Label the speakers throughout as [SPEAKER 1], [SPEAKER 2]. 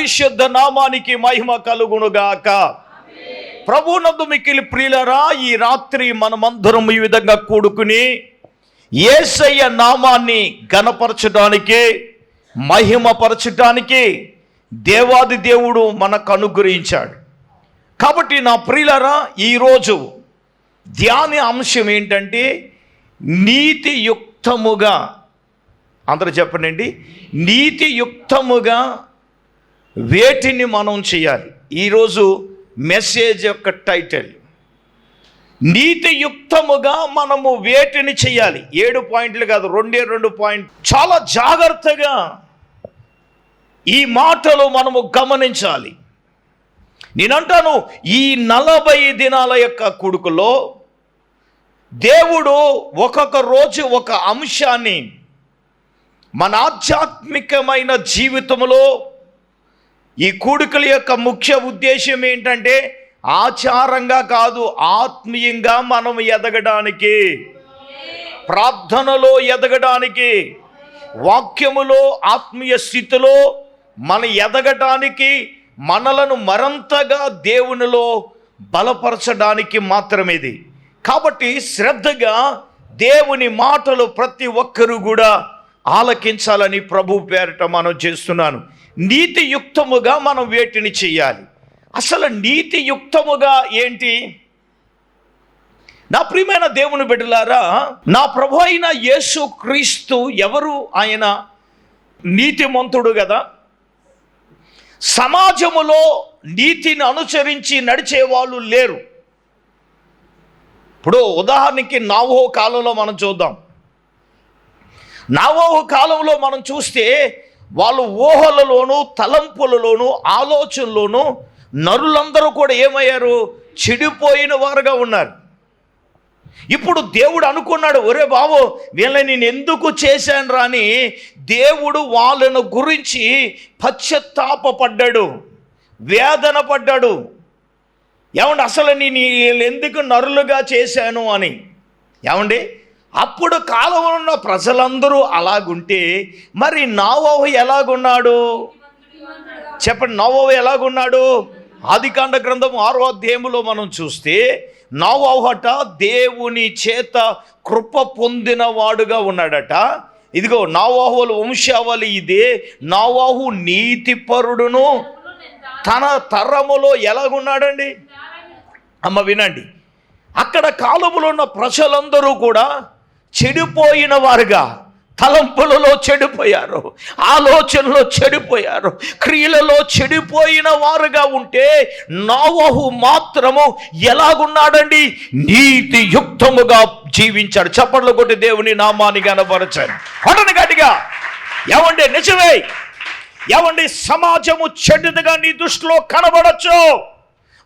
[SPEAKER 1] పరిశుద్ధ నామానికి మహిమ కలుగునుగాక. ప్రభునందు మిక్కిలి ప్రియులరా ఈ రాత్రి మనమందరం ఈ విధంగా కూడుకుని ఏసయ్య నామాన్ని గణపరచడానికి మహిమపరచడానికి దేవాది దేవుడు మనకు అనుగ్రహించాడు. కాబట్టి నా ప్రియులరా ఈరోజు ధ్యాన అంశం ఏంటంటే నీతియుక్తముగా అందరూ చెప్పండి నీతియుక్తముగా వేటిని మనం చేయాలి? ఈరోజు మెసేజ్ యొక్క టైటిల్. నీతియుక్తముగా మనము వేటిని చేయాలి? ఏడు పాయింట్లు కాదు రెండే రెండు పాయింట్ చాలా జాగ్రత్తగా ఈ మాటలు మనము గమనించాలి. నేనంటాను ఈ నలభై దినాల యొక్క కొడుకులో దేవుడు ఒక్కొక్క రోజు ఒక అంశాన్ని మన ఆధ్యాత్మికమైన జీవితంలో ఈ కూడుకల యొక్క ముఖ్య ఉద్దేశం ఏంటంటే ఆచారంగా కాదు ఆత్మీయంగా మనం ఎదగడానికి ప్రార్థనలో ఎదగడానికి వాక్యములో ఆత్మీయ స్థితిలో మన ఎదగటానికి మనలను మరంతగా దేవునిలో బలపరచడానికి మాత్రమే ఇది. కాబట్టి శ్రద్ధగా దేవుని మాటలు ప్రతి ఒక్కరూ కూడా ఆలకించాలని ప్రభు పేరిట మనం చేస్తున్నాను. నీతియుక్తముగా మనం వేటిని చేయాలి. అసలు నీతియుక్తముగా ఏంటి? నా ప్రియమైన దేవుని బిడ్డలారా నా ప్రభు అయిన యేసు క్రీస్తు ఎవరు? ఆయన నీతిమంతుడు కదా. సమాజములో నీతిని అనుసరించి నడిచే వాళ్ళు లేరు. ఇప్పుడు ఉదాహరణకి నావో కాలంలో మనం చూద్దాం. నవోహు కాలంలో మనం చూస్తే వాళ్ళు ఊహలలోను తలంపులలోను ఆలోచనలోను నరులందరూ కూడా ఏమయ్యారు? చెడిపోయిన వారుగా ఉన్నారు. ఇప్పుడు దేవుడు అనుకున్నాడు ఒరే బాబు వీళ్ళని నేను ఎందుకు చేశాను రాని దేవుడు వాళ్ళను గురించి పశ్చత్తాపడ్డాడు వేదన పడ్డాడు ఏమండి అసలు నేను వీళ్ళు ఎందుకు నరులుగా చేశాను అని? ఏమండి అప్పుడు కాలంలో ఉన్న ప్రజలందరూ అలాగుంటే మరి నావోహు ఎలాగున్నాడు? చెప్పండి నోవోహు ఎలాగున్నాడు? ఆదికాండ గ్రంథం ఆరో అధ్యాయంలో మనం చూస్తే నోవోహట దేవుని చేత కృప పొందిన వాడుగా ఉన్నాడట. ఇదిగో నావాహుల వంశావళి ఇదే. నావాహు నీతిపరుడును. తన తరములో ఎలాగున్నాడండి? అమ్మ వినండి. అక్కడ కాలములో ఉన్న ప్రజలందరూ కూడా చెడిపోయిన వారుగా తలంపులలో చెడిపోయారు ఆలోచనలో చెడిపోయారు క్రియలలో చెడిపోయిన వారుగా ఉంటే నావహు మాత్రము ఎలాగున్నాడండి? నీతి యుక్తముగా జీవించాడు. చప్పట్లు కొట్టి దేవుని నామాని కనపరచాడు కొట్టని గట్టిగా. ఏమండి నిజమే? ఏమండి సమాజము చెడ్డదిగా నీ దృష్టిలో కనబడచ్చు?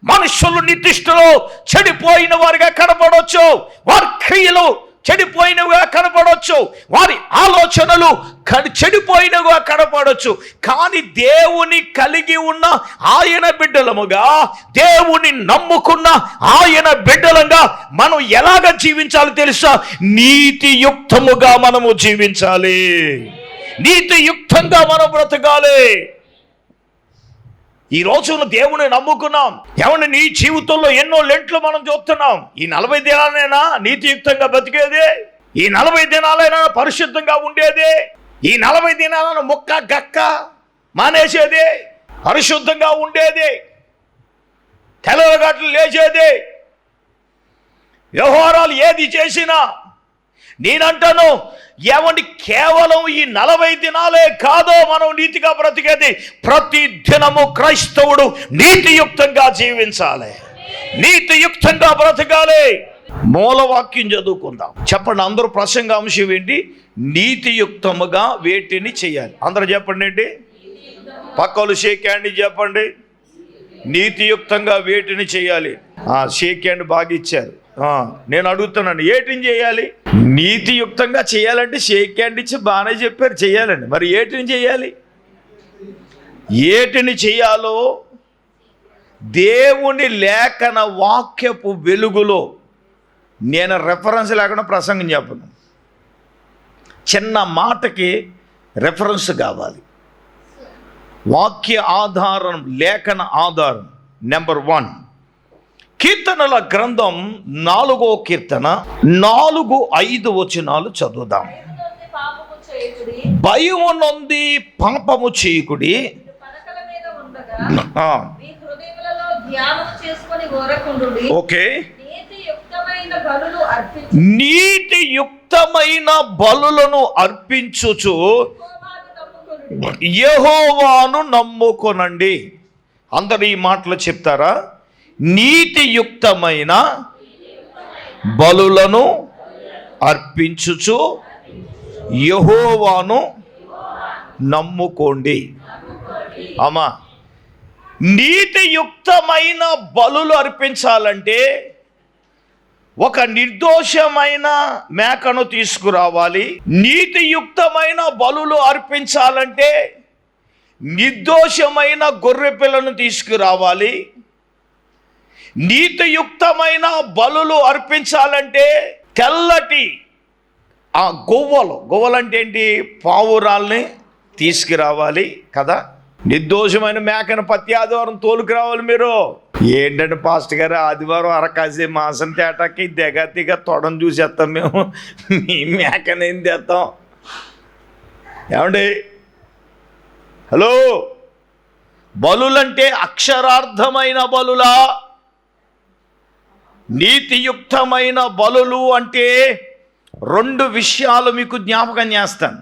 [SPEAKER 1] మనుషులు నీ దృష్టిలో చెడిపోయిన వారిగా కనబడవచ్చు వారి క్రియలు చెడిపోయినవిగా కనపడవచ్చు వారి ఆలోచనలు చెడిపోయినవిగా కనపడవచ్చు కానీ దేవుని కలిగి ఉన్న ఆయన బిడ్డలముగా దేవుని నమ్ముకున్న ఆయన బిడ్డలంగా మనం ఎలాగ జీవించాలో తెలుసా? నీతియుక్తముగా మనము జీవించాలి. నీతియుక్తంగా మనం బ్రతకాలి. ఈ రోజున దేవుని నమ్ముకున్నాం. ఏమన్నా నీ జీవితంలో ఎన్నో లెంట్లు మనం చూస్తున్నాం. ఈ నలభై దినాలైనా నీతియుక్తంగా బతికేదే. ఈ నలభై దినాలైనా పరిశుద్ధంగా ఉండేదే. ఈ నలభై దినాలను ముక్క గక్క మానేసేదే. పరిశుద్ధంగా ఉండేదే. తెల్లగట్లు లేచేదే. వ్యవహారాలు ఏది చేసినా నేనంటాను ఏమండి కేవలం ఈ నలభై దినాలే కాదో మనం నీతిగా బ్రతికేది ప్రతి దినము క్రైస్తవుడు నీతియుక్తంగా జీవించాలి. నీతియుక్తంగా బ్రతకాలి. మూలవాక్యం చదువుకుందాం. చెప్పండి అందరూ ప్రసంగాంశం ఏంటి? నీతియుక్తముగా వేటిని చేయాలి. అందరూ చెప్పండి ఏంటి? పక్కలు షేక్ హ్యాండ్ చెప్పండి. నీతియుక్తంగా వేటిని చేయాలి. ఆ, షేక్ హ్యాండ్ బాగా ఇచ్చారు. నేను అడుగుతున్నాను ఏటిని చేయాలి? నీతియుక్తంగా చేయాలంటే షేక్ హ్యాండ్ ఇచ్చి బాగానే చెప్పారు చేయాలండి. మరి ఏటిని చేయాలి? ఏటిని చేయాలో? దేవుని లేఖన వాక్యపు వెలుగులో నేను రెఫరెన్స్ లేకుండా ప్రసంగం చెప్పను. చిన్న మాటకి రెఫరెన్స్ కావాలి. వాక్య ఆధారం లేఖన ఆధారం నెంబర్ వన్ కీర్తనల గ్రంథం నాలుగో కీర్తన నాలుగు ఐదు వచనాలు చదువుదాం.
[SPEAKER 2] భయమునొంది పాపము
[SPEAKER 1] భయము నొంది పాపము చేయకుడి ఓకే.
[SPEAKER 2] నీతి యుక్తమైన
[SPEAKER 1] బలులను అర్పించుచు
[SPEAKER 2] యహోవాను నమ్ముకోనండి
[SPEAKER 1] నమ్ముకొనండి. అందరు ఈ మాటలు చెప్తారా? నీతియుక్తమైన బలులను అర్పించుచు యహోవాను నమ్ముకోండి. అమ్మా నీతియుక్తమైన బలులు అర్పించాలంటే ఒక నిర్దోషమైన మేకను తీసుకురావాలి. నీతియుక్తమైన బలులు అర్పించాలంటే నిర్దోషమైన గొర్రె పిల్లను తీసుకురావాలి. నీతియుక్తమైన బలులు అర్పించాలంటే తెల్లటి ఆ గొవ్వలు గొవ్వలు అంటే ఏంటి పావురాల్ని తీసుకురావాలి కదా? నిర్దోషమైన మేకను ప్రతి ఆదివారం తోలుకురావాలి మీరు. ఏంటంటే పాస్టర్ గారు? ఆదివారం అరకాసే మాసం తేటాకి తెగ తెగ తొడను చూసేస్తాం మేము. మీ మేకను ఏం తెస్తాం? ఏమండి? హలో? బలులంటే అక్షరార్థమైన బలులా? నీతియుక్తమైన బలులు అంటే రెండు విషయాలు మీకు జ్ఞాపకం చేస్తాను.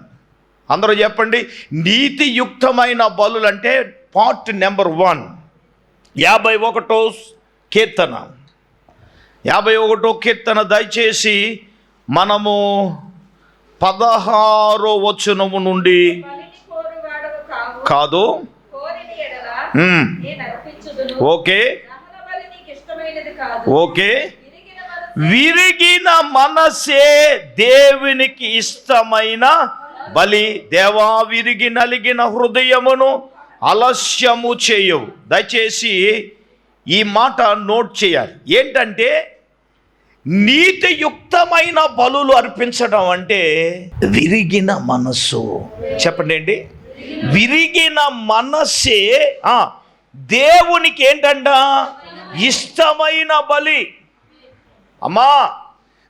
[SPEAKER 1] అందరూ చెప్పండి నీతియుక్తమైన బలులు అంటే పార్ట్ నెంబర్ వన్. యాభై ఒకటో కీర్తన. యాభై ఒకటో కీర్తన దయచేసి మనము పదహారో వచనము నుండి కాదు. ఓకే
[SPEAKER 2] దహన బలి నీకు ఇష్టమైనది కాదు
[SPEAKER 1] ఓకే.
[SPEAKER 2] విరిగిన మనసు.
[SPEAKER 1] దేవునికి ఇష్టమైన బలి. దేవా విరిగి నలిగిన హృదయమును అలస్యము చేయవు. దయచేసి ఈ మాట నోట్ చేయాలి. ఏంటంటే నీతియుక్తమైన బలులు అర్పించడం అంటే విరిగిన మనస్సు. చెప్పండి ఏంటి? విరిగిన మనస్సే. దేవునికి ఏంటంట? ఇష్టమైన బలి. అమ్మా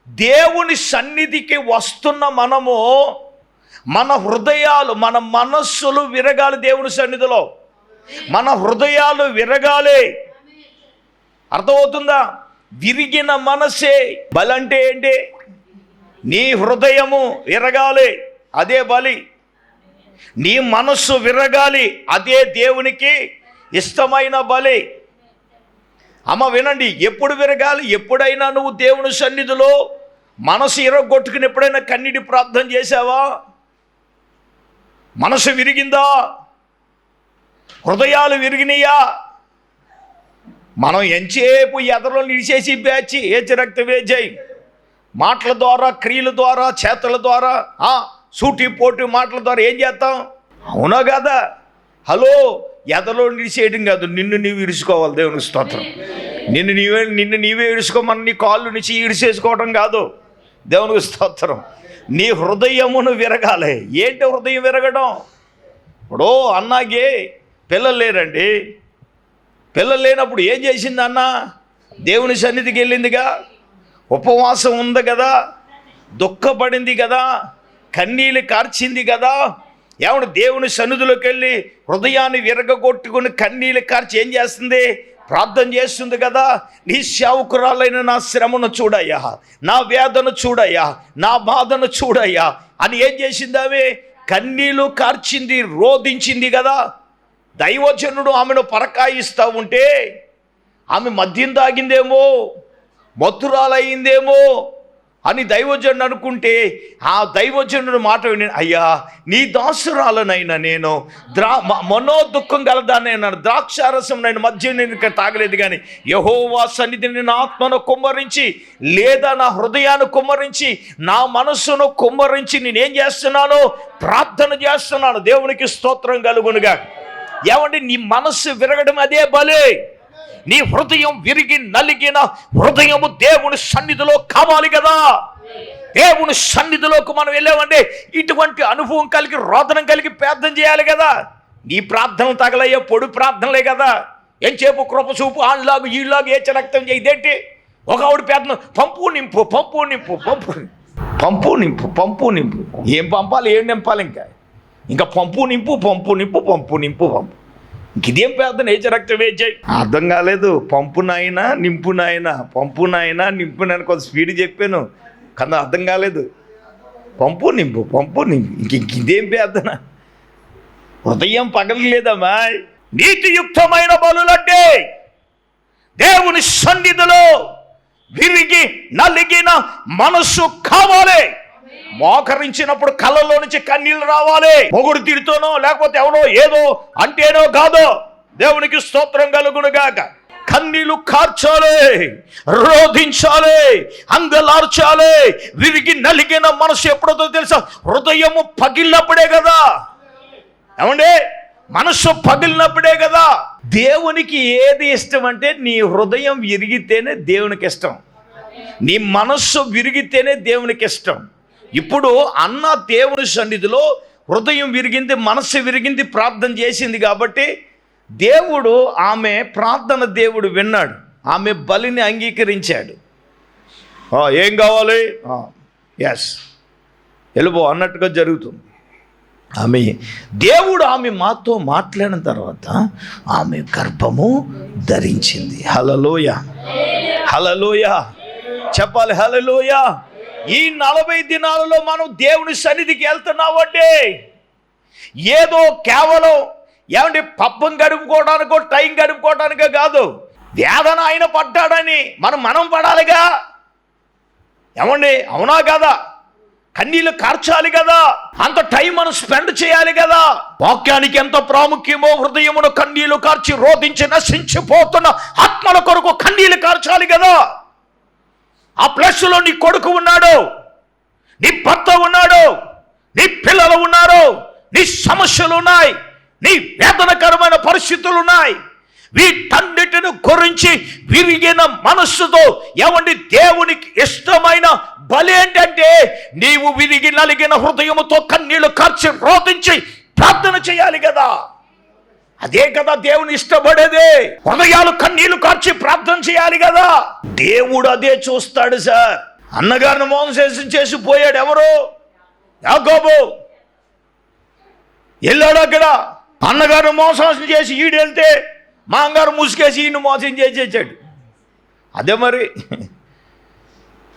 [SPEAKER 1] దేవుని సన్నిధికి వస్తున్న మనము మన హృదయాలు మన మనస్సులు విరగాలి దేవుని సన్నిధిలో. మన హృదయాలు విరగాలి. అర్థమవుతుందా? విరిగిన మనసే బలంటే ఏంటి? నీ హృదయము విరగాలి అదే బలి. నీ మనస్సు విరగాలి అదే దేవునికి ఇష్టమైన బలి. అమ్మ వినండి ఎప్పుడు విరగాలి ఎప్పుడైనా నువ్వు దేవుని సన్నిధిలో మనసు ఇరగొట్టుకుని ఎప్పుడైనా కన్నీటి ప్రార్థన చేశావా? మనసు విరిగిందా? హృదయాలు విరిగినయా? మనం ఎంచేపు ఎదలో నిడిచేసి బ్యాచి ఏచి రక్త వేజాయి. మాటల ద్వారా క్రియల ద్వారా చేతల ద్వారా సూటి పోటీ మాటల ద్వారా ఏం చేస్తాం? అవునా కదా? హలో ఎదలో నిడిచేయడం కాదు నిన్ను నీవు ఇరుచుకోవాలి దేవుని స్తోత్రం. నిన్ను నీవే నిన్ను నీవే ఇరుచుకోమని నీ కాళ్ళు నుంచి ఇడిచేసుకోవడం కాదు దేవునికి స్తోత్రం. నీ హృదయమును విరగాలి. ఏంటి హృదయం విరగడం? ఇప్పుడు అన్నాగే పిల్లలు లేరండి. పిల్లలు లేనప్పుడు ఏం చేసింది అన్న? దేవుని సన్నిధికి వెళ్ళిందిగా? ఉపవాసం ఉంది కదా? దుఃఖపడింది కదా? కన్నీళ్ళు కార్చింది కదా? ఏమన్నా దేవుని సన్నిధిలోకి వెళ్ళి హృదయాన్ని విరగగొట్టుకుని కన్నీళ్ళు కార్చి ఏం చేస్తుంది? ప్రార్థన చేస్తుంది కదా. నీ శావుకురాలైన నా శ్రమను చూడయ్యా. నా వేదన చూడయ్యా. నా బాధను చూడయ్యా. అని ఏం చేసింది ఆమె? కన్నీళ్ళు కార్చింది రోధించింది కదా. దైవజనుడు ఆమెను పరకాయిస్తూ ఉంటే ఆమె మద్యం తాగిందేమో మధురాలయ్యిందేమో అని దైవజనుడు అనుకుంటే ఆ దైవజనుడు మాట విని అయ్యా నీ దాసురాలనైనా నేను ద్రా మ- మనోదుఖం గలదానైనా ద్రాక్షారసం నేను మధ్య నేను ఇక్కడ తాగలేదు కానీ యహోవా సన్నిధిని నా ఆత్మను కుమ్మరించి లేదా నా హృదయాన్ని కుమ్మరించి నా మనస్సును కుమ్మరించి నేనేం చేస్తున్నాను ప్రార్థన చేస్తున్నాను. దేవునికి స్తోత్రం కలుగునుగా ఏమండి నీ మనస్సు విరగడం అదే బలే. నీ హృదయం విరిగి నలిగిన హృదయము దేవుని సన్నిధిలో కావాలి కదా. దేవుని సన్నిధిలోకి మనం వెళ్ళామంటే ఇటువంటి అనుభవం కలిగి రోదనం కలిగి ప్రార్థన చేయాలి కదా. నీ ప్రార్థనలు తగలయ్యే పొడి ప్రార్థనలే కదా. ఏం చేపు కృప చూపు ఏ రక్తం ఇదేంటి? ఒక ఆవిడ ప్రార్థన పంపు నింపు పంపు నింపు పంపు పంపు నింపు పంపు నింపు. ఏం పంపాలి ఏం నింపాలి ఇంకా? ఇంకా పంపు నింపు పంపు నింపు పంపు నింపు పంపు. ఇంక పెద్ద నేచ రక్తం వేచాయి అర్థం కాలేదు. పంపు నాయనా నింపు నాయనా పంపు కొంత స్పీడ్ చెప్పాను. కానీ అర్థం కాలేదు. పంపు నింపు పంపు నింపు. ఇంక గిదేం ఇదేం ప్రార్థన ఉదయం పగలలేదమ్మా. నీతియుక్తమైన బలులంటే దేవుని సన్నిధిలో విరిగి నలిగిన మనస్సు కావాలి. మోకరించినప్పుడు కళ్ళలో నుంచి కన్నీళ్ళు రావాలి. మొగుడు తిడుతోనో లేకపోతే ఎవరో ఏదో అంటేనో కాదో దేవునికి స్తోత్రం కలుగునుగాక. కన్నీళ్ళు కార్చాలి రోధించాలి అంగలార్చాలి. విరిగి నలిగిన మనసు ఎప్పుడో తెలుసా? హృదయము పగిలినప్పుడే కదా. ఏమండి? మనస్సు పగిలినప్పుడే కదా. దేవునికి ఏది ఇష్టం అంటే నీ హృదయం విరిగితేనే దేవునికి ఇష్టం. నీ మనస్సు విరిగితేనే దేవునికి ఇష్టం. ఇప్పుడు అన్న దేవుని సన్నిధిలో హృదయం విరిగింది మనస్సు విరిగింది ప్రార్థన చేసింది కాబట్టి దేవుడు ఆమె ప్రార్థన దేవుడు విన్నాడు. ఆమె బలిని అంగీకరించాడు. ఏం కావాలి? ఎస్ ఎలుబో అన్నట్టుగా జరుగుతుంది. ఆమె దేవుడు ఆమె మాతో మాట్లాడిన తర్వాత ఆమె గర్భము ధరించింది. హలలోయ హలలోయ చెప్పాలి హలలోయ ఈ నలభై దినాలలో మనం దేవుని సన్నిధికి వెళ్తున్నామంటే ఏదో కేవలం ఏమంటే పబ్బం గడుపుకోవడానికో టైం గడుపుకోవడానికో కాదు. వేదన ఆయన పడ్డాడని మనం మనం పడాలిగా? ఏమండి అవునా కదా? కన్నీళ్ళు కార్చాలి కదా? అంత టైం మనం స్పెండ్ చేయాలి కదా? వాక్యానికి ఎంత ప్రాముఖ్యమో హృదయమును కన్నీళ్ళు కార్చి రోధించి నశించిపోతున్న ఆత్మల కొరకు కన్నీళ్ళు కార్చాలి కదా? ఆ ప్లస్లో నీ కొడుకు ఉన్నాడు నీ భర్త ఉన్నాడు నీ పిల్లలు ఉన్నారు నీ సమస్యలు ఉన్నాయి నీ వేదనకరమైన పరిస్థితులు ఉన్నాయి. వీటన్నిటిని గురించి విరిగిన మనస్సుతో ఏమండి దేవునికి ఇష్టమైన బలి ఏంటంటే నీవు విరిగి నలిగిన హృదయముతో కన్నీళ్ళు ఖర్చు రోధించి ప్రార్థన చేయాలి కదా. అదే కదా దేవుని ఇష్టపడేదే. హృదయాలు కన్నీళ్ళు కార్చి ప్రార్థన చేయాలి కదా. దేవుడు అదే చూస్తాడు సార్. అన్నగారిని మోసం చేసి పోయాడు ఎవరు? యాకోబు. వెళ్ళాడు అక్కడ. అన్నగారు మోసం చేసి ఈడు వెళ్తే మా అంగారు ముసుకేసి ఈయన మోసం చేసేసాడు అదే మరి.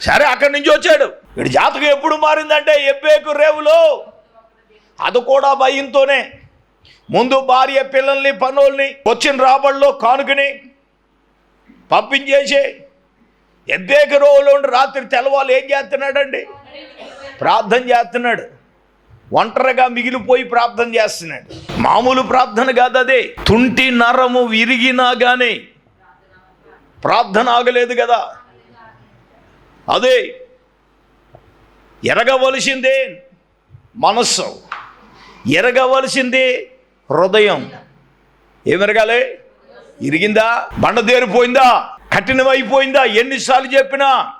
[SPEAKER 1] సరే అక్కడి నుంచి వచ్చాడు. వీడి జాతకం ఎప్పుడు మారిందంటే ఎబ్బేకు రేవులో. అది కూడా భయంతోనే. ముందు భార్య పిల్లల్ని పనుల్ని వచ్చిన రాబడిలో కానుకని పంపించేసి ఎబ్బేక రోజులు రాత్రి తెల్లవాళ్ళు ఏం చేస్తున్నాడండి? ప్రార్థన చేస్తున్నాడు. ఒంటరిగా మిగిలిపోయి ప్రార్థన చేస్తున్నాడు. మామూలు ప్రార్థన కాదు అదే. తుంటి నరము విరిగినా కానీ ప్రార్థన ఆగలేదు కదా. అదే. ఎరగవలసిందే మనస్సు. ఎరగవలసిందే హృదయం. ఏమెరగాలి ఇరిగిందా? బండదేరిపోయిందా కఠినమైపోయిందా? ఎన్నిసార్లు చెప్పినా?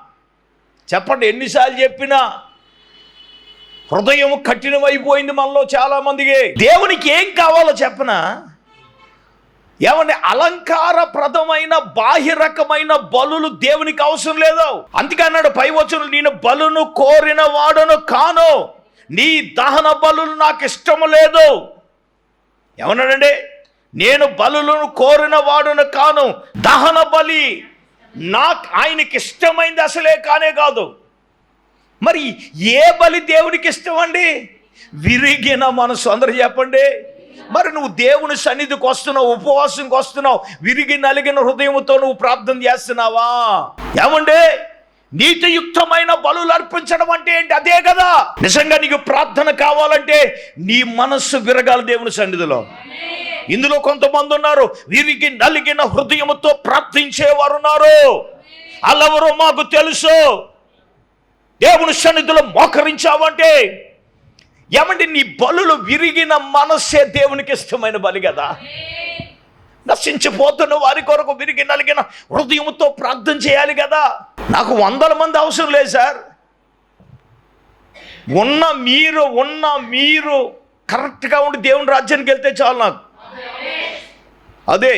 [SPEAKER 1] చెప్పండి ఎన్నిసార్లు చెప్పినా? హృదయం కఠినమైపోయింది మనలో చాలామందికి. దేవునికి ఏం కావాలో చెప్పనా? ఏమండి అలంకారప్రదమైన బాహ్యరకమైన బలులు దేవునికి అవసరం లేదు. అందుకే అన్నాడు పై వచ్చిన నేను బలును కోరిన వాడును కాను నీ దహన బలులు నాకు ఇష్టము లేదు. ఏమన్నాడండి? నేను బలులను కోరిన వాడును కాను దహన బలి నాకు ఆయనకి ఇష్టమైంది అసలే కానే కాదు. మరి ఏ బలి దేవునికి ఇష్టం అండి విరిగిన మనసు. అందరూ చెప్పండి. మరి నువ్వు దేవుని సన్నిధికి వస్తున్నావు ఉపవాసంకి వస్తున్నావు విరిగి నలిగిన హృదయంతో నువ్వు ప్రార్థన చేస్తున్నావా? ఏమండి? నీతియుక్తమైన బలులు అర్పించడం అంటే ఏంటి? అదే కదా. నిజంగా నీకు ప్రార్థన కావాలంటే నీ మనస్సు విరగాలి దేవుని సన్నిధిలో. ఇందులో కొంతమంది ఉన్నారు. వీరికి నలిగిన హృదయముతో ప్రార్థించేవారు ఉన్నారు. అల్లవరో మాకు తెలుసు. దేవుని సన్నిధిలో మోకరించావంటే ఏమంటే నీ బలులు విరిగిన మనస్సే దేవునికి ఇష్టమైన బలి కదా. నశించిపోతున్న వారి కొరకు విరిగి నలిగిన హృదయంతో ప్రార్థన చేయాలి కదా. నాకు వందల మంది అవసరం లేదు సార్. ఉన్న మీరు ఉన్న మీరు కరెక్ట్గా ఉండి దేవుని రాజ్యానికి వెళ్తే చాలు నాకు. అదే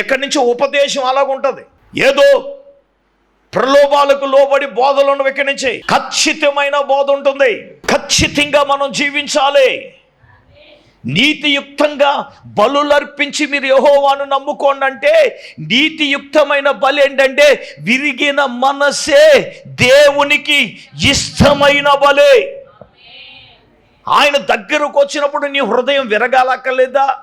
[SPEAKER 1] ఇక్కడి నుంచి ఉపదేశం అలాగుంటుంది ఏదో ప్రలోభాలకు లోబడి బోధలను ఇక్కడి నుంచి ఖచ్చితమైన బోధ ఉంటుంది. ఖచ్చితంగా మనం జీవించాలి. నీతియుక్తంగా బలులర్పించి మీరు యహోవాను నమ్ముకోండి అంటే నీతియుక్తమైన బలి ఏంటంటే విరిగిన మనసే దేవునికి ఇష్టమైన బలే. ఆయన దగ్గరకు వచ్చినప్పుడు నీ హృదయం విరగాలక్కర్లేదా?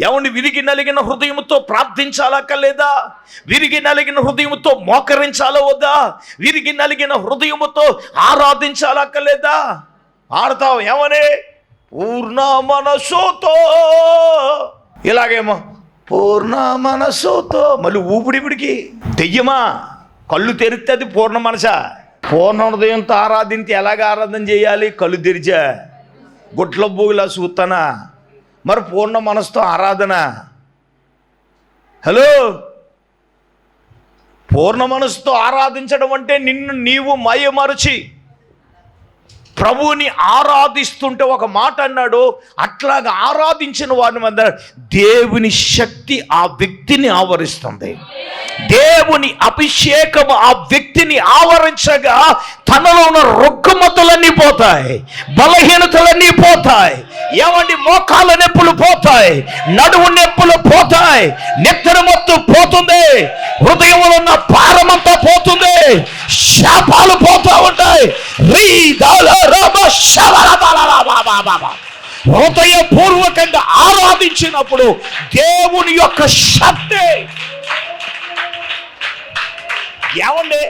[SPEAKER 1] ఎవరిని విరిగి నలిగిన హృదయంతో ప్రార్థించాలక్కర్లేదా? విరిగి నలిగిన హృదయంతో మోకరించాలా వద్దా? విరిగి నలిగిన హృదయముతో ఆరాధించాలక్కర్లేదా? ఆడతావు ఏమనే పూర్ణ మనసుతో. ఇలాగేమో. పూర్ణ మనసుతో. మళ్ళీ ఊపిడిపిడికి దెయ్యమా? కళ్ళు తెరిస్తే అది పూర్ణ మనసా. పూర్ణ హృదయంతో ఆరాధించి ఎలాగ ఆరాధన చేయాలి? కళ్ళు తెరిచా. గుట్ల బూగిలా చూస్తానా మరి పూర్ణ మనసుతో ఆరాధన. హలో? పూర్ణ మనసుతో ఆరాధించడం అంటే నిన్ను నీవు మయమరచి. ప్రభువుని ఆరాధిస్తుంటే ఒక మాట అన్నాడు అట్లాగా ఆరాధించిన వారిని మీద దేవుని శక్తి ఆ వ్యక్తిని ఆవరిస్తుంది. దేవుని అభిషేకం ఆ వ్యక్తిని ఆవరించగా తనలో ఉన్న రుగ్గుమతులన్నీ పోతాయి బలహీనతలన్నీ పోతాయి ఏమండి మోకాల నొప్పులు పోతాయి నడువు నొప్పులు పోతాయి నిద్ర మొత్తం పోతుంది హృదయంలో ఉన్న భారమంతా పోతుంది శాపాలు పోతా ఉంటాయి. రీ దాల రమ శబర హృదయపూర్వకంగా ఆరాధించినప్పుడు దేవుని యొక్క శక్తి. ఏమండి?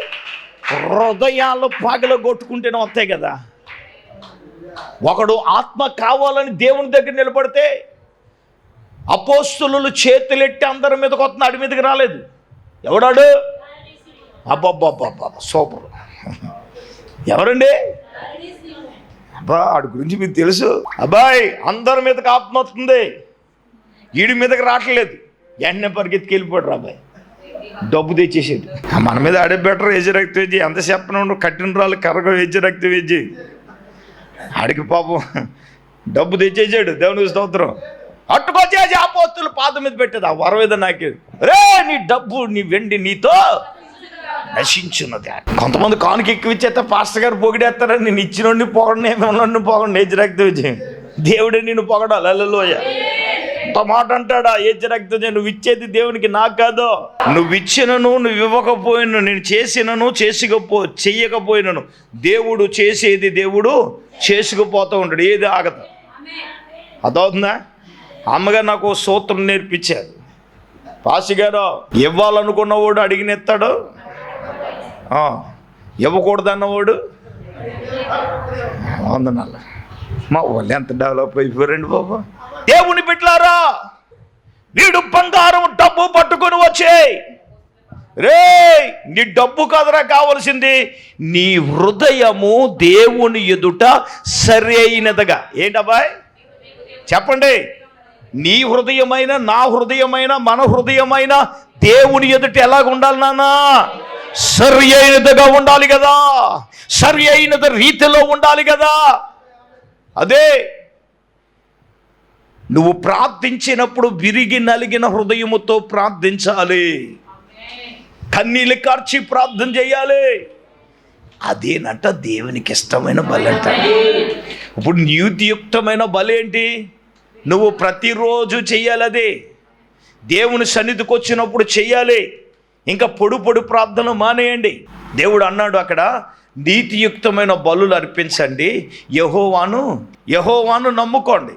[SPEAKER 1] హృదయాలు పగల కొట్టుకుంటేనే వస్తాయి కదా. ఒకడు ఆత్మ కావాలని దేవుని దగ్గర నిలబడితే అపోస్తులు చేతులెట్టి అందరి మీదకి వస్తున్న అడి మీదకి రాలేదు. ఎవడాడు? అబ్బబ్బబ్బబ్బ సూపర్. ఎవరండి? అబ్బా ఆడి గురించి మీకు తెలుసు. అబ్బాయి అందరి మీదకి ఆత్మ వస్తుంది. ఈడి మీదకి రావట్లేదు. వెంటనే పరిగెత్తికి వెళ్ళిపోడు అబ్బాయి. డబ్బు తెచ్చేసేది. మన మీద ఆడే బెటర్ ఏజ్ రక్తం వేజి ఎంత చెప్పను కట్టిన రాళ్ళు కర్రగా వేజి రక్తం వేజి ఆడికి పాపం డబ్బు తెచ్చేసాడు దేవుని స్తోత్రం. అట్టుకొచ్చేసి ఆ పాద మీద పెట్టేది ఆ వరం మీద నాకే. రే నీ డబ్బు నీ వెండి నీతో నశించున్నది. కొంతమంది కానుక ఎక్కువ ఇచ్చేస్తే పాస్టర్ గారు పొగిడేస్తారని నేను ఇచ్చినోడిని పొగండి ఏమన్నా పొగండి ఏజ్ రక్తం దేవుడే నిన్ను పొగడాలి. అల్లలోయ మాట అంటాడా? ఏ రక్తం నువ్వు ఇచ్చేది దేవునికి నాకు కాదు. నువ్వు ఇచ్చినను నువ్వు ఇవ్వకపోయినను నేను చేసినను చేసుకపో చెయ్యకపోయినను. దేవుడు చేసేది దేవుడు చేసుకుపోతూ ఉంటాడు ఏది ఆగదు. అదవుతుందా అమ్మగారు నాకు సూత్రం నేర్పించారు. పాసి గారు ఇవ్వాలనుకున్నవాడు అడిగినెత్తాడు ఆ, ఇవ్వకూడదన్నవాడు వందనాలు. మా వాళ్ళు ఎంత డెవలప్ అయిపోయారండి బాబా. దేవుని బిడ్లారా వీడు బంగారం డబ్బు పట్టుకొని వచ్చే. రే నీ డబ్బు కదరా కావలసింది? నీ హృదయము దేవుని ఎదుట సరి అయినదిగా. ఏంటబ్బాయ్ చెప్పండి. నీ హృదయమైన నా హృదయమైన మన హృదయమైన దేవుని ఎదుట ఎలాగ ఉండాలి నానా సరి అయినదిగా ఉండాలి కదా. సరి అయినది రీతిలో ఉండాలి కదా. అదే నువ్వు ప్రార్థించినప్పుడు విరిగి నలిగిన హృదయముతో ప్రార్థించాలి. కన్నీళ్ళు కార్చి ప్రార్థన చేయాలి. అదేనంట దేవునికి ఇష్టమైన బలి అంట ఇప్పుడు నీతియుక్తమైన బలి ఏంటి నువ్వు ప్రతిరోజు చెయ్యాలి అదే. దేవుని సన్నిధికి వచ్చినప్పుడు చెయ్యాలి ఇంకా పొడు పొడు ప్రార్థన మానేయండి. దేవుడు అన్నాడు అక్కడ నీతియుక్తమైన బలులు అర్పించండి. యహోవాను యహోవాను నమ్ముకోండి.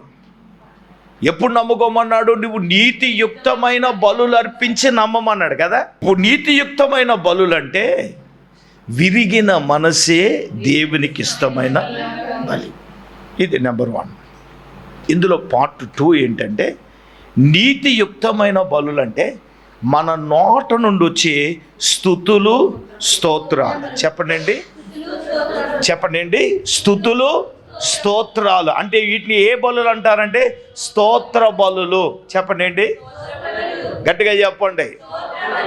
[SPEAKER 1] ఎప్పుడు నమ్ముకోమన్నాడు? నువ్వు నీతియుక్తమైన బలులు అర్పించి నమ్మమన్నాడు కదా? ఇప్పుడు నీతియుక్తమైన బలులు అంటే విరిగిన మనసే దేవునికి ఇష్టమైన బలి. ఇది నెంబర్ వన్. ఇందులో పార్ట్ టూ ఏంటంటే నీతియుక్తమైన బలులు అంటే మన నోట నుండి వచ్చే స్థుతులు స్తోత్రాలు. చెప్పండి చెప్పండి స్థుతులు స్తోత్రాలు. అంటే వీటిని ఏ బలులు అంటారంటే స్తోత్ర బలులు. చెప్పండి ఏంటి? గట్టిగా చెప్పండి.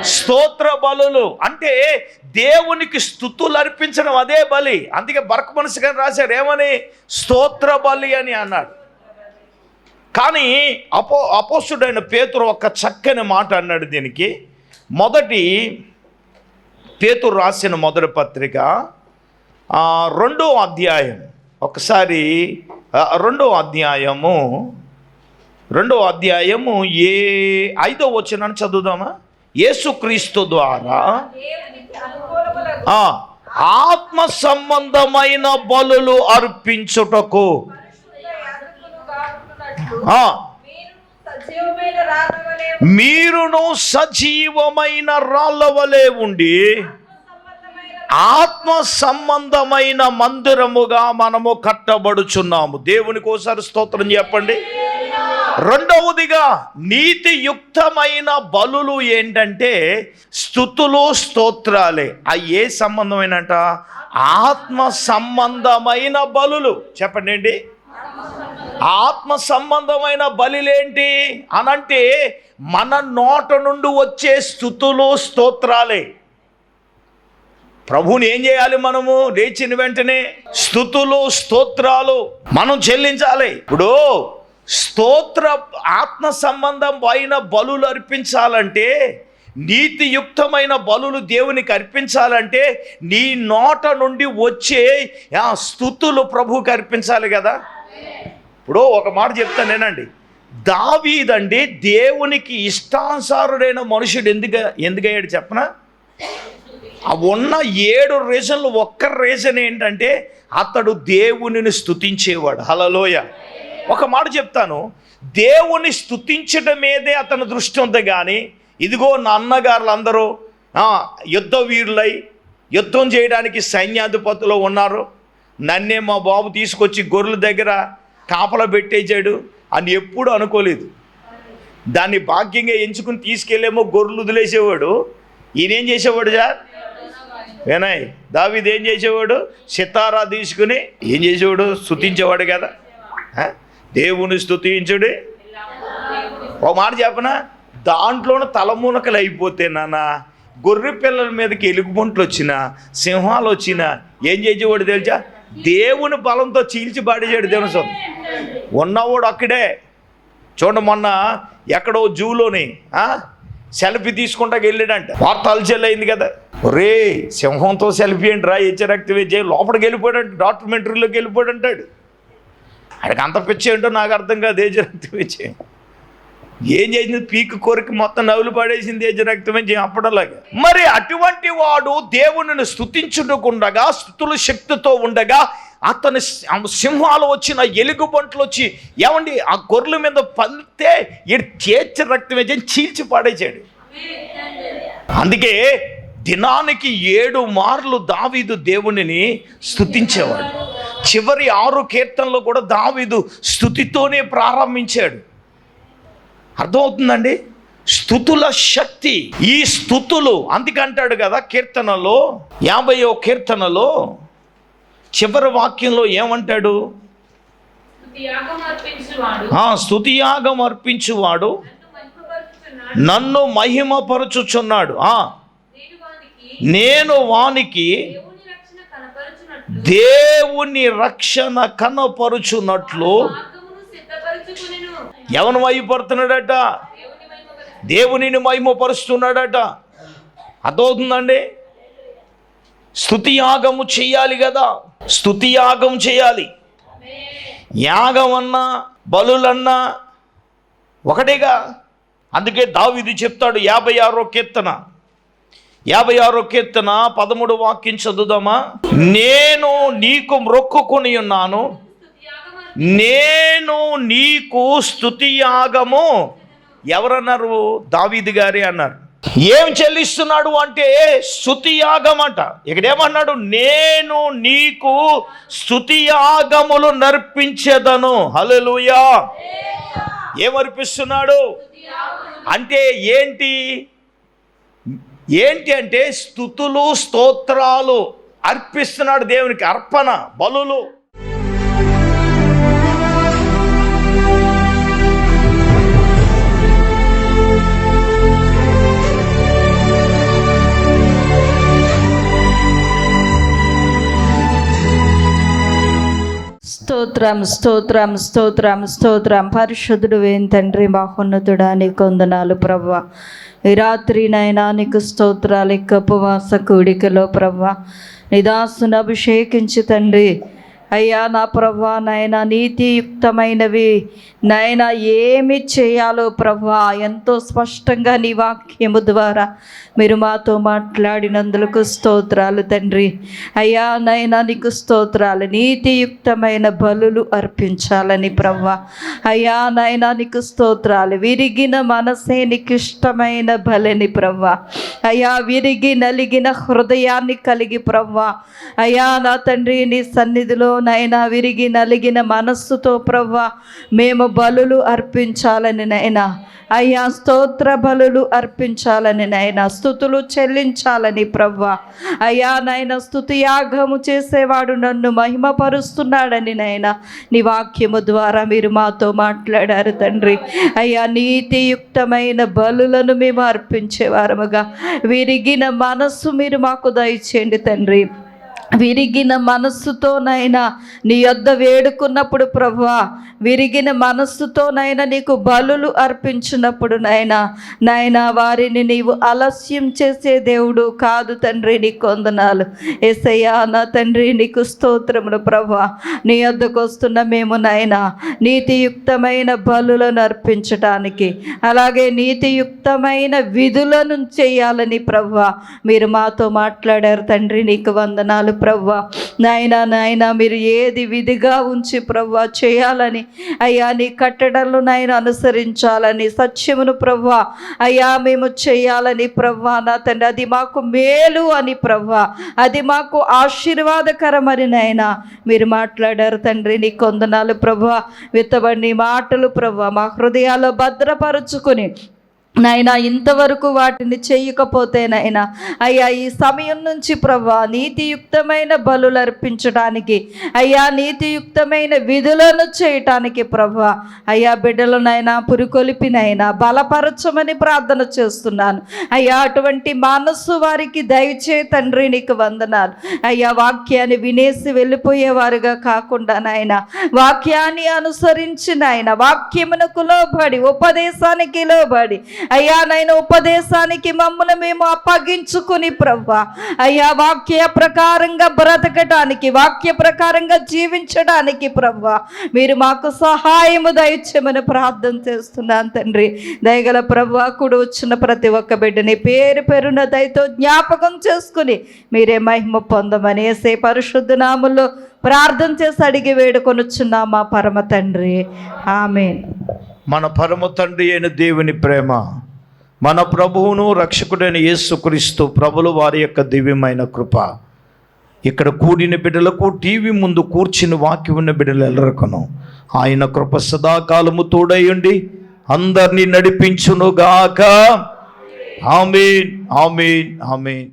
[SPEAKER 1] స్తోత్ర బలులు. అంటే దేవునికి స్థుతులు అర్పించడం అదే బలి. అందుకే బర్క్ మనసు కానీ రాశారు ఏమని? స్తోత్ర బలి అని అన్నాడు. కానీ అపో అపోసుడైన పేతురు ఒక చక్కని మాట అన్నాడు దీనికి. మొదటి పేతురు రాసిన మొదటి పత్రిక రెండో అధ్యాయం. ఒకసారి ఆ, రెండో అధ్యాయము రెండో అధ్యాయము ఏ ఐదో వచ్చినాన్ని చదువుదామా? యేసుక్రీస్తు ద్వారా ఆత్మ సంబంధమైన బలులు అర్పించుటకు
[SPEAKER 2] సజీవమైన
[SPEAKER 1] మీరును సజీవమైన రాళ్ళ వలె ఉండి ఆత్మ సంబంధమైన మందిరముగా మనము కట్టబడుచున్నాము. దేవుని కోసారి స్తోత్రం చెప్పండి. రెండవదిగా నీతియుక్తమైన బలులు ఏంటంటే స్థుతులు స్తోత్రాలే. అవి ఏ సంబంధమైనట? ఆత్మ సంబంధమైన బలులు. చెప్పండి ఏంటి? ఆత్మ సంబంధమైన బలిలేంటి? అనంటే మన నోట నుండి వచ్చే స్థుతులు స్తోత్రాలే. ప్రభుని ఏం చేయాలి మనము? లేచిన వెంటనే స్థుతులు స్తోత్రాలు మనం చెల్లించాలి. ఇప్పుడు స్తోత్ర ఆత్మ సంబంధం అయిన బలులు అర్పించాలంటే నీతియుక్తమైన బలులు దేవునికి అర్పించాలంటే నీ నోట నుండి వచ్చే ఆ స్థుతులు ప్రభువుకి అర్పించాలి కదా? ఇప్పుడు ఒక మాట చెప్తాను నేనండి. దావీదండి దేవునికి ఇష్టానుసారుడైన మనుషుడు ఎందుకు ఎందుకయ్యాడు చెప్పనా? ఆ ఉన్న ఏడు రీజన్లు ఒక్క రీజన్ ఏంటంటే అతడు దేవునిని స్థుతించేవాడు హలలోయ ఒక మాట చెప్తాను. దేవుని స్థుతించడం మీదే అతని దృష్టి ఉంది కానీ ఇదిగో నా అన్నగారులు అందరూ యుద్ధ వీరులై యుద్ధం చేయడానికి సైన్యాధిపతులు ఉన్నారు. నన్నే మా బాబు తీసుకొచ్చి గొర్రెల దగ్గర కాపలా పెట్టేశాడు అని ఎప్పుడు అనుకోలేదు. దాన్ని భాగ్యంగా ఎంచుకుని తీసుకెళ్ళేమో గొర్రెలు వదిలేసేవాడు. ఈయనేం చేసేవాడు సార్? వినయ్ దావీద్ ఏం చేసేవాడు? సితారా తీసుకుని ఏం చేసేవాడు? స్తుతించేవాడు కదా. దేవుని స్థుతించుడి ఒక మాట చెప్పనా? దాంట్లోనే తలమునకలు అయిపోతే నాన్న గొర్రె పిల్లల మీదకి ఎలుగుబంట్లు వచ్చినా సింహాలు వచ్చినా ఏం చేసేవాడు తెలుసా? దేవుని బలంతో చీల్చి బాడేసాడు దేవుని సొంత. ఉన్నవాడు అక్కడే. చూడండి మొన్న ఎక్కడో జూలోని సెల్ఫీ తీసుకుంటాకి వెళ్ళాడంట. వార్త అలచల్ అయింది కదా. రే సింహంతో సెల్ఫీ ఏంటి రా హెచ్చ రక్త విజయ్ లోపలికి వెళ్ళిపోయాడు డాక్యుమెంటరీలోకి వెళ్ళిపోయాడు అంటాడు ఆయనకి అంత పిచ్చి ఏంటో నాకు అర్థం కాదు ఏజ రక్త విజయ్ ఏం చేసింది? పీక్ కొరికి మొత్తం నవ్వులు పడేసింది ఏజ రక్తం విజయ్ అప్పటిలాగా. మరి అటువంటి వాడు దేవునిని స్తుతించుకుండగా స్థుతుల శక్తితో ఉండగా అతని సింహాలు వచ్చిన ఎలుగుబంట్లు వచ్చి ఏమండి ఆ గొర్రెల మీద పంతే ఈడు చేర్చ రక్తం విజయం చీల్చి పాడేశాడు. అందుకే దినానికి ఏడు మార్లు దావీదు దేవునిని స్తుతించేవాడు. చివరి ఆరు కీర్తనలో కూడా దావీదు స్థుతితోనే ప్రారంభించాడు. అర్థమవుతుందండి? స్థుతుల శక్తి. ఈ స్థుతులు అందుకంటాడు కదా కీర్తనలో యాభైయో కీర్తనలో చివరి వాక్యంలో ఏమంటాడు?
[SPEAKER 2] యాగం అర్పించువాడు
[SPEAKER 1] ఆ స్థుతియాగం అర్పించువాడు
[SPEAKER 2] నన్ను మహిమపరుచుచున్నాడు
[SPEAKER 1] నన్ను మహిమపరచుచున్నాడు ఆ
[SPEAKER 2] నేను వానికి
[SPEAKER 1] నేను వానికి
[SPEAKER 2] దేవుని రక్షణ కనపరుచున్నట్లు
[SPEAKER 1] ఎవను
[SPEAKER 2] మహిమపరచు
[SPEAKER 1] దేవునిని మహిమపరుస్తున్నాడట. అర్థమవుతుందండి? స్థుతి యాగము చేయాలి కదా. స్థుతి యాగం చేయాలి. యాగం అన్నా బలులన్నా ఒకటేగా. అందుకే దావిది చెప్తాడు యాభై ఆరో కీర్తన. యాభై ఆరో కీర్తన పదమూడు వాక్యం చదువుదామా? నేను నీకు మొక్కుకొని ఉన్నాను. నేను నీకు స్థుతి యాగము. ఎవరన్నారు? దావీది గారి అన్నారు. ఏం చెల్లిస్తున్నాడు అంటే స్థుతి యాగం అంట. ఇక్కడేమన్నాడు నేను నీకు స్థుతి యాగములు నర్పించేదను. హల్లెలూయా. ఏమర్పిస్తున్నాడు? అంటే ఏంటి? ఏంటి అంటే స్థుతులు స్తోత్రాలు అర్పిస్తున్నాడు దేవునికి అర్పణ బలులు.
[SPEAKER 3] స్తోత్రం స్తోత్రం స్తోత్రం స్తోత్రం. పరిశుద్ధుడు ఏం తండ్రి మహోన్నతుడా నీకు వందనాలు ప్రభు. ఈ రాత్రి నీకు స్తోత్రాలు ఇక ఉపవాస కూడికలో ప్రభా. నిదాసును అభిషేకించి తండ్రి. అయ్యా నా ప్రభా నాయన నీతియుక్తమైనవి. నాయన ఏమి చేయాలో ప్రభా ఎంతో స్పష్టంగా నీ వాక్యము ద్వారా మీరు మాతో మాట్లాడినందులకు స్తోత్రాలు తండ్రి. అయ్యా నాయన నీకు స్తోత్రాలు నీతియుక్తమైన బలులు అర్పించాలని ప్రభా అయ్యా నాయన నీకు స్తోత్రాలు విరిగిన మనసే నీకు ఇష్టమైన బలని ప్రభా అయ్యా విరిగి నలిగిన హృదయాన్ని కలిగి ప్రవ్వా. అయ్యా నా తండ్రి నీ సన్నిధిలో నైనా విరిగి నలిగిన మనస్సుతో ప్రవ్వ మేము బలులు అర్పించాలని నైనా అయ్యా స్తోత్ర బలులు అర్పించాలని నైనా స్థుతులు చెల్లించాలని ప్రవ్వ. అయ్యా నాయన స్థుతి యాగము చేసేవాడు నన్ను మహిమపరుస్తున్నాడని నైనా నీ వాక్యము ద్వారా మీరు మాతో మాట్లాడారు తండ్రి. అయ్యా నీతియుక్తమైన బలులను మేము అర్పించేవారముగా విరిగిన మనస్సు మీరు మాకు దయచేయండి తండ్రి. విరిగిన మనస్సుతోనైనా నీ యొద్ద వేడుకున్నప్పుడు ప్రభా విరిగిన మనస్సుతోనైనా నీకు బలులు అర్పించినప్పుడు నాయనా నాయనా వారిని నీవు ఆలస్యం చేసే దేవుడు కాదు తండ్రి నీ కొందనాలు ఎసయ్యా నా తండ్రి నీకు స్తోత్రములు ప్రభా నీ యొద్దకు వస్తున్న మేము నాయనా నీతియుక్తమైన బలులను అర్పించటానికి అలాగే నీతియుక్తమైన విధులను చేయాలని ప్రభా మీరు మాతో మాట్లాడారు తండ్రి నీకు వందనాలు ప్రవ్వ. నాయన నాయన మీరు ఏది విధిగా ఉంచి ప్రవ్వ చేయాలని? అయ్యా నీ కట్టడలు నాయన అనుసరించాలని సత్యమును ప్రవ్వ. అయ్యా మేము చేయాలని ప్రవ్వ నా తండ్రి. అది మాకు మేలు అని ప్రవ్వ. అది మాకు ఆశీర్వాదకరమని నాయన. మీరు మాట్లాడారు తండ్రి నీ కొందనాలు ప్రభా విత్తబడి మాటలు ప్రభా మా హృదయాల్లో భద్రపరుచుకుని నాయనా ఇంతవరకు వాటిని చేయకపోతేనైనా అయ్యా ఈ సమయం నుంచి ప్రభా నీతియుక్తమైన బలులు అర్పించడానికి అయ్యా నీతియుక్తమైన విధులను చేయటానికి ప్రభా అయ్యా బిడ్డలనైనా పురికొలిపినైనా బలపరచమని ప్రార్థన చేస్తున్నాను. అయ్యా అటువంటి మనస్సు వారికి దయచే తండ్రి నీకు వందనాలు. అయ్యా వాక్యాన్ని వినేసి వెళ్ళిపోయేవారుగా కాకుండా నాయన వాక్యాన్ని అనుసరించి నాయన వాక్యమునకు లోబడి ఉపదేశానికి లోబడి అయ్యా నైనా ఉపదేశానికి మమ్మల్ని మేము అప్పగించుకుని ప్రవ్వ. అయ్యా వాక్య ప్రకారంగా బ్రతకటానికి వాక్య ప్రకారంగా జీవించడానికి ప్రవ్వా. మీరు మాకు సహాయము దయచేమని ప్రార్థన చేస్తున్నాను తండ్రి. దయగల ప్రవ్వా కూడా వచ్చిన ప్రతి ఒక్క బిడ్డని పేరు పేరున దయతో జ్ఞాపకం చేసుకుని మీరే మహిమ పొందమని ఏసే పరిశుద్ధ నామంలో ప్రార్థన చేసి అడిగి వేడుకొనుచున్నా మా పరమ తండ్రి. ఆమె
[SPEAKER 1] మన పరమ తండ్రి అయిన దేవుని ప్రేమ మన ప్రభువును రక్షకుడైన యేసుక్రీస్తు ప్రభులు వారి యొక్క దివ్యమైన కృప. ఇక్కడ కూడిన బిడ్డలకు టీవీ ముందు కూర్చుని వాకి ఉన్న బిడ్డలు ఎల్లరకను. ఆయన కృప సదాకాలము తోడయుండి అందరినీ నడిపించునుగాక. Amen amen amen.